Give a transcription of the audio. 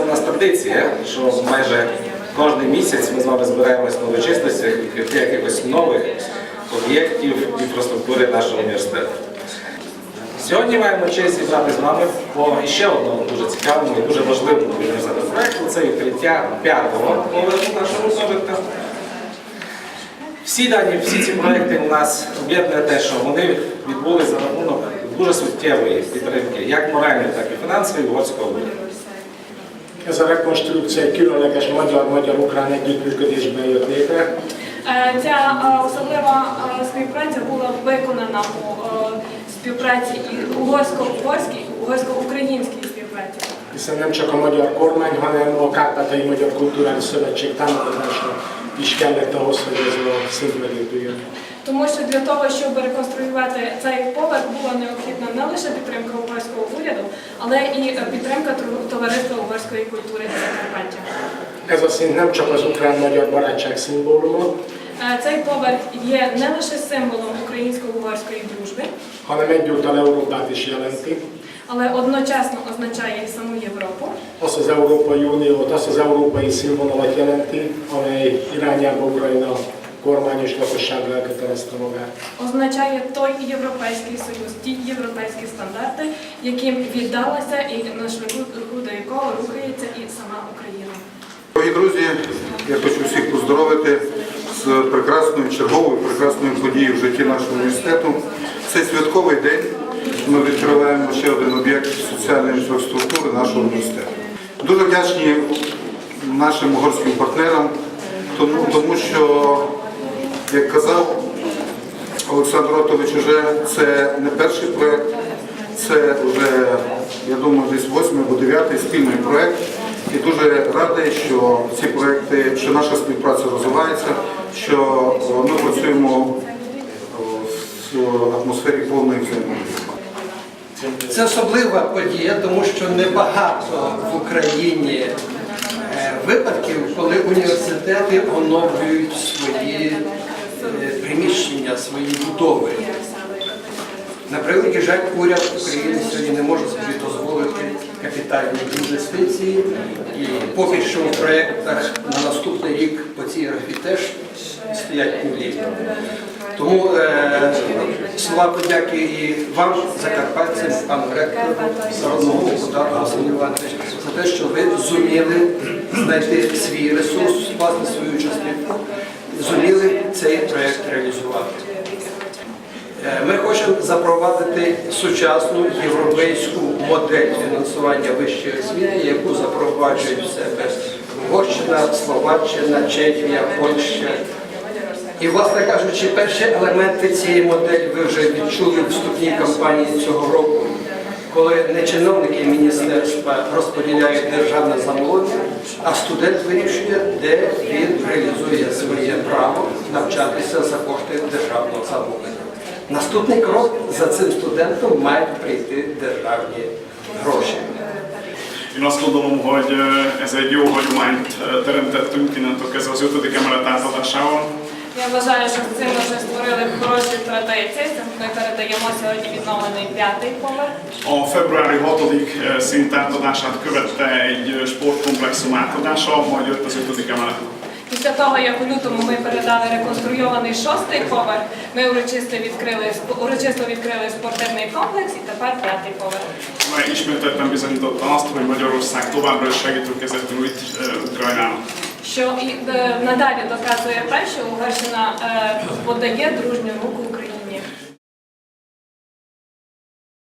нас традиція, що майже кожен місяць ми з вами збираємось на урочистостях відкриття якихось нових об'єктів інфраструктури нашого університету. Сьогодні маємо честь зібрати з вами по ще одному дуже цікавому і дуже важливому університету проєкту. Це відкриття п'ятого поверху нашого об'єкта. Всі дані, всі ці проекти у нас об'єднує те, що вони відбулися за рахунок дуже суттєвої підтримки, як моральної, так і фінансової угорського уряду. Ez a rekonstrukció egy különleges magyar-magyar-ukrán együttműködésben jött létre. Е, Ця е, особлива е, співпраця була виконана у е, співпраці угорсько-угорській, угорсько-українській співпраці. hiszen nem csak a magyar kormány, hanem a Kárpátai Magyar Kulturális Szövetség támogatása is kellett ahhoz, hogy ez a szint megépüljön. Тому що для того, щоб реконструювати цей поверх, була необхідна не лише підтримка угорського уряду, але і підтримка товариства угорської культури та Закарпаття. Ez a szint nem csak az ukrán-magyar barátság szimbóluma, Цей поверх є не лише символом українсько-угорської дружби, hanem egyúttal Európát is jelenti. але одночасно означає і саму Європу. Azt az Európai Uniót, azt az európai színvonalat jelenti, amely irányába Ukrajna kormány és lakossága elkötelezte magát. означає той європейський союз, ті європейські стандарти, яким віддалася і на шляху до якого рухається і сама Україна. Дорогі друзі, я хочу всіх поздоровити з прекрасною черговою прекрасною подією в житті нашого університету. Це святковий день. Ми відкриваємо ще один об'єкт соціальної інфраструктури нашого університету. Дуже вдячні нашим угорським партнерам, тому, тому що, як казав Олександр Ротович, уже це не перший проєкт, це вже, я думаю, десь восьмий або дев'ятий спільний проєкт. І дуже радий, що ці проєкти, що наша співпраця розвивається, що ми працюємо в атмосфері повної взаємодії. Це особлива подія, тому що небагато в Україні е, випадків, коли університети оновлюють свої приміщення, свої будови. На превеликий жаль, уряд України сьогодні не може собі дозволити капітальні інвестиції. І поки що в проєктах на наступний рік по цій графі теж стоять нулі. Тому е, слова подяки і вам, закарпатцям, пану ректору, народному депутату Василю Івановичу, за те, що ви зуміли знайти свій ресурс, власне свою частинку, зуміли цей проєкт реалізувати. Е, Ми хочемо запровадити сучасну європейську модель фінансування вищої освіти, яку запроваджують в себе Угорщина, Словаччина, Чехія, Польща. І, власне кажучи, перші елементи цієї моделі ви вже відчули в вступній кампанії цього року, коли не чиновники міністерства розподіляють державне замовлення, а студент вирішує, де він реалізує своє право навчатися за кошти державного замовлення. Наступний крок за цим студентом мають прийти державні гроші. Én azt gondolom, hogy ez egy jó hagyományt teremtettünk innentől kezdve az ötödik emelet átadásával. Я вважаю, що цим ми вже створили хороші традиції. Ми передаємо сьогодні відновлений п'ятий поверх. A februári 6. ö, szint átadását követte egy sportkomplexum átadása, majd jött az ötödik emelet. Після того, як у лютому ми передали реконструйований шостий поверх, ми урочисто відкрили урочисто відкрили спортивний комплекс і тепер п'ятий поверх. Ismételten bizonyította azt, hogy Magyarország továbbra is segítőkezetű itt ö, Ukrajnának. Що і е, надалі доказує те, що Угорщина е, подає дружню руку Україні.